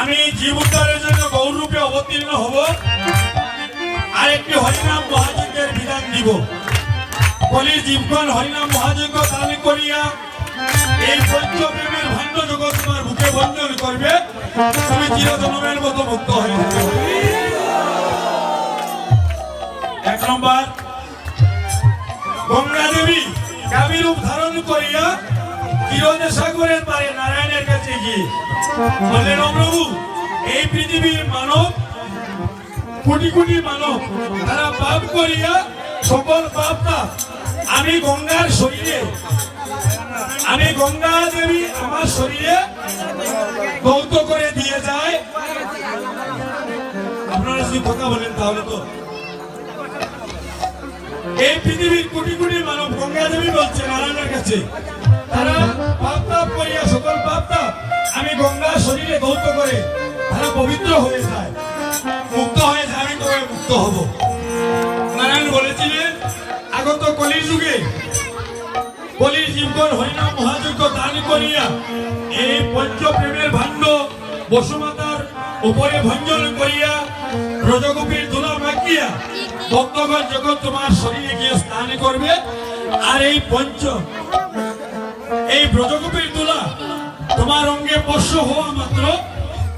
আমি জীব উদ্ধারের জন্য গৌরূপে অবতীর্ণ হব। আর একটি হরিনাম মহাযজ্ঞের বিধান দিব। কলির জীবগণ, হরিনাম মহাযজ্ঞ দান করিয়া এই পঞ্চপ্রেমের ভাণ্ড জগৎ তোমার বুকে বন্ধন করবে। তুমি চিরজনমের মতো মুক্ত হয়ে যাবে এক নম্বর গঙ্গা দেবী কাবি রূপ ধারণ করিয়া নারায়ণের কাছে গিয়ে এই পৃথিবীর মানব, কোটি মানব করিয়া সকল আমি গঙ্গার শরীরে, আমি গঙ্গা দেবী আমার শরীরে গৌত করে দিয়ে যায়। আপনারা যদি কথা বলেন তাহলে তো। এই পৃথিবীর কোটি কোটি মানব গঙ্গা দেবী বলছে নারায়ণের কাছে। তারা পাপ তাপ করিয়া সকল পাপ তাপ আমি গঙ্গা শরীরে গৌত করে তারা পবিত্র হয়ে যায়। মুক্ত হয়ে যায়, আমি তবে মুক্ত হব। নারায়ণ বলেছিলেন, আগত কলির যুগে কলির জীবগণ হরিনাম মহাযজ্ঞ দান করিয়া এই পঞ্চপ্রেমের ভাণ্ড বসুমাতার উপরে ভঞ্জন করিয়া রজগোপীর দুলা মাখিয়া ভক্তগণ যখন তোমার শরীরে গিয়ে স্নান করবে। আর এই পঞ্চ এই ব্রজগোপীর দুলা, তোমার অঙ্গে স্পর্শ হওয়া মাত্র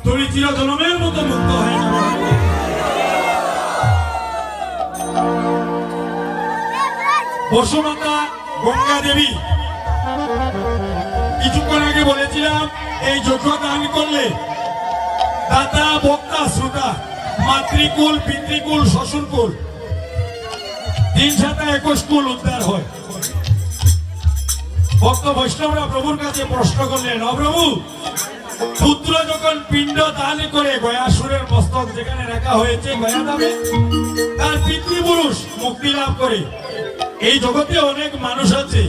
তুমি চিরজনমের মতো মুক্ত হয়ে যাবে। বসুমাতা গঙ্গা দেবী, কিছুক্ষণ আগে বলেছিলাম, এই যজ্ঞ দান করলে দাতা, বক্তা, শ্রোতা, মাতৃকুল, পিতৃকুল, শ্বশুরকুল, তিন সাতা একুশ কুল উদ্ধার হয়। ভক্ত বৈষ্ণবরা প্রভুর কাছে প্রশ্ন করলেন অপ্রভু পুত্র যখন পিণ্ড দান করে গয়াসুরের মস্তক যেখানে রাখা হয়েছে গয়া দামে তার পিতৃপুরুষ মুক্তি লাভ করে। এই জগতে অনেক মানুষ আছে।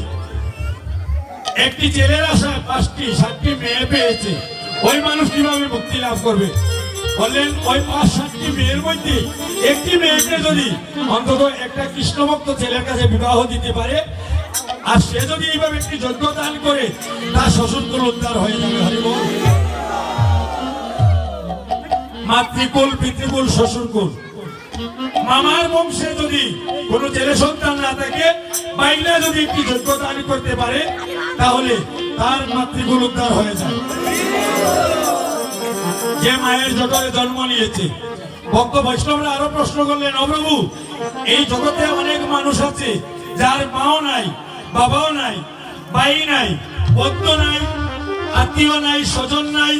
একটি ছেলের আশায় পাঁচটি, সাতটি মেয়ে পেয়েছে। ওই মানুষ কীভাবে মুক্তি লাভ করবে? বললেন, ওই পাঁচ, সাতটি মেয়ের মধ্যে একটি মেয়েকে যদি অন্তত একটা কৃষ্ণভক্ত ছেলের কাছে বিবাহ দিতে পারে আর সে যদি এইভাবে একটি যজ্ঞ দান করে, তার শ্বশুরকুল উদ্ধার হয়ে যাবে হরিবল মাতৃকুল, পিতৃকুল, শ্বশুরকুল। মামার বংশে যদি কোনো ছেলে সন্তান না থাকে বাইনা যদি একটি যোগ্য দান করতে পারে, তাহলে তার মাতৃকুল উদ্ধার হয়ে যায় যে মায়ের জগতে জন্ম নিয়েছে, ভক্ত বৈষ্ণবরা আরও প্রশ্ন করলেন অপ্রভু এই জগতে অনেক মানুষ আছে যার মাও নাই, বাবাও নাই, বাই নাই, বদ্ধ নাই, আত্মীয় নাই, স্বজন নাই।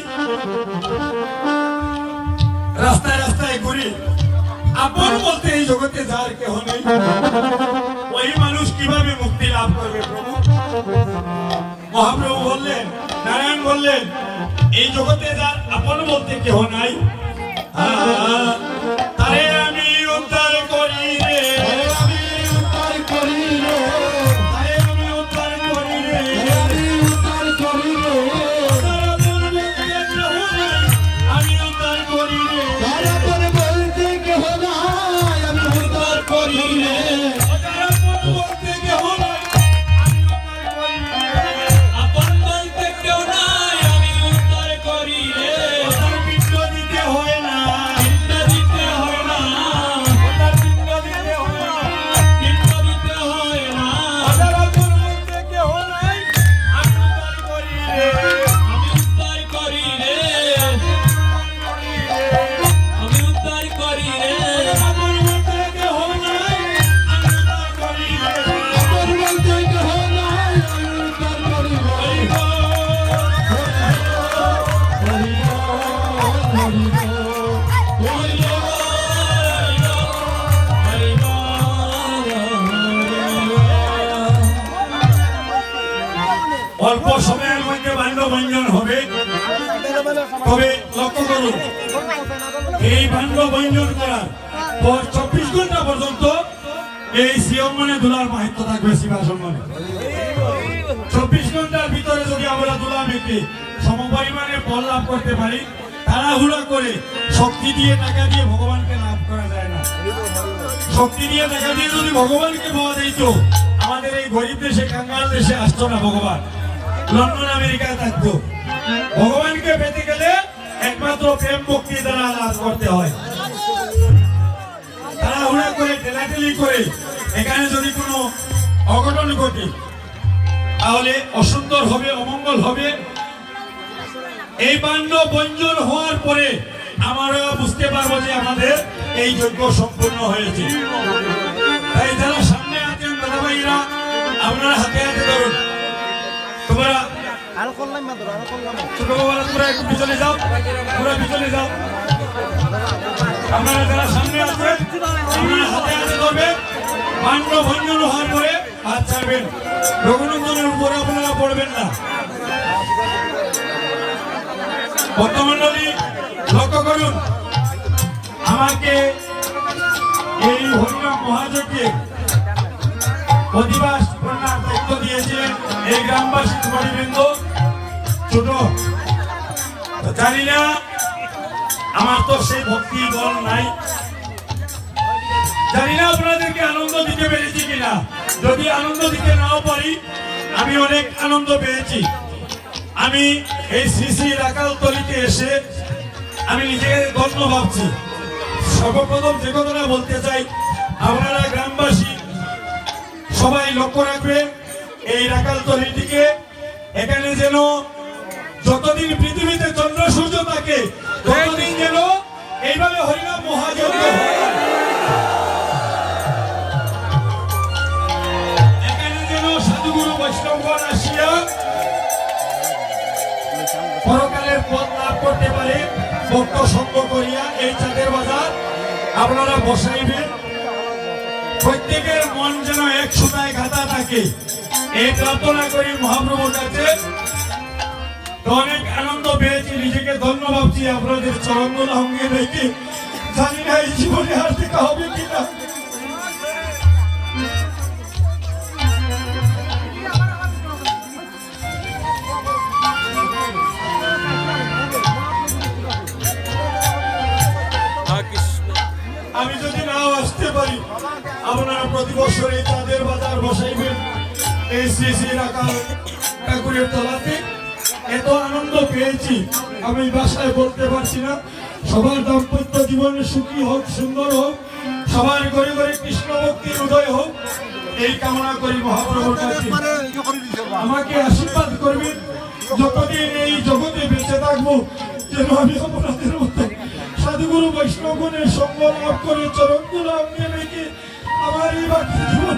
রাস্তায় রাস্তায় ঘুরি। আপন বলতে এই জগতে যার কেহ নেই। ওই মানুষ কীভাবে মুক্তি লাভ করবে, প্রভু? মহাপ্রভু বললেন, নারায়ণ বললেন, এই জগতে যার আপন বলতে কেহ নাই তারে আমি তবে লক্ষ্য করুন। এই বাণ্য ভঞ্জন করার পর চব্বিশ ঘণ্টা পর্যন্ত এই সিয়মনে দুলার মাহিত্য থাকবে শিবাসম্মানে চব্বিশ ঘণ্টার ভিতরে যদি আমরা দুলা মেকে সমপরিমাণে ফল লাভ করতে পারি, তাড়াহুড়া করে শক্তি দিয়ে টাকা দিয়ে ভগবানকে লাভ করা যায় না। শক্তি দিয়ে টাকা দিয়ে যদি ভগবানকে পাওয়া যেত আমাদের এই গরিব দেশে, কাঙ্গাল দেশে আসতো না ভগবান। লন্ডন, আমেরিকায় থাকতো। ভগবানকে একমাত্র প্রেম ভক্তি দ্বারা লাভ করতে হয় তাড়াহুড়া করে, ঠেলাঠেলি করে এখানে যদি কোনো অঘটন ঘটে, তাহলে অসুন্দর হবে, অমঙ্গল হবে। এই বাণ্য বঞ্জন হওয়ার পরে আমরা বুঝতে পারব যে আমাদের এই যজ্ঞ সম্পূর্ণ হয়েছে। তাই যারা সামনে আছেন দাদাভাইরা, আপনারা হাতে হাতে ধরুন। তোমরা আরও করলাম মাত্র আরও করলাম ছোট বাবারা তোমরা একটু পিছনে যাও, তোমরা পিছনে যাও। আপনারা যারা সামনে আছেন হাতে হাতে ধরবেন বাণ্য ভঞ্জন হওয়ার পরে হাত ছাড়বেন। রঘুনন্দনের উপরে আপনারা পড়বেন না। বর্তমণ্ডলী লক্ষ্য করুন। আমাকে এই হরিনাম মহাযজ্ঞে কন্যার দায়িত্ব দিয়েছিলেন এই গ্রামবাসী গরিবৃন্দ ছোট। জানি না, আমার তো সেই ভক্তি দল নাই। জানি না আপনাদেরকে আনন্দ দিতে পেরেছি কিনা। যদি আনন্দ দিতে নাও পারি, আমি অনেক আনন্দ পেয়েছি। আমি এই শ্রী রাকালতলিতে এসে আমি নিজেকে ধন্য ভাবছি। সর্বপ্রথম যে কথাটা বলতে চাই, আপনারা গ্রামবাসী সবাই লক্ষ্য রাখবেন। এই রাকালতলির দিকে এখানে যেন যতদিন পৃথিবীতে চন্দ্র সূর্য থাকে, ততদিন যেন এইভাবে হরিনাম মহাযজ্ঞ এখানে যেন সাধুগুরু করতে পারে এই আপনারা বসাইবেন। প্রত্যেকের মন যেন এক সুতায় গাঁথা থাকে। এই প্রার্থনা করি মহাপ্রভুর কাছে। অনেক আনন্দ পেয়েছি, নিজেকে ধন্য ভাবছি, আপনাদের চরঙ্গল অঙ্গে রেখে জানি না এই জীবনে আর দেখা হবে কিনা। আমি যদি নাও আসতে পারি, আপনারা প্রতি বছর চাঁদের বাজার বসাইবেন। এই শ্রী শ্রী রাখাল ঠাকুরের তলাতে এত আনন্দ পেয়েছি। আমি বাসায় বলতে পারছি না। সবার দাম্পত্য জীবন সুখী হোক, সুন্দর হোক, সবার ঘরে ঘরে কৃষ্ণ ভক্তির উদয় হোক, এই কামনা করি মহাপ্রভুর কাছে। আমাকে আশীর্বাদ করবেন। যতদিন এই জগতে বেঁচে থাকব, যেন আমি আপনাদের মতো সাধুগুরু বৈষ্ণবগণের সঙ্গ লাভ করে চরণ লাভ নিয়ে রেখে আমার এই বাকি জীবন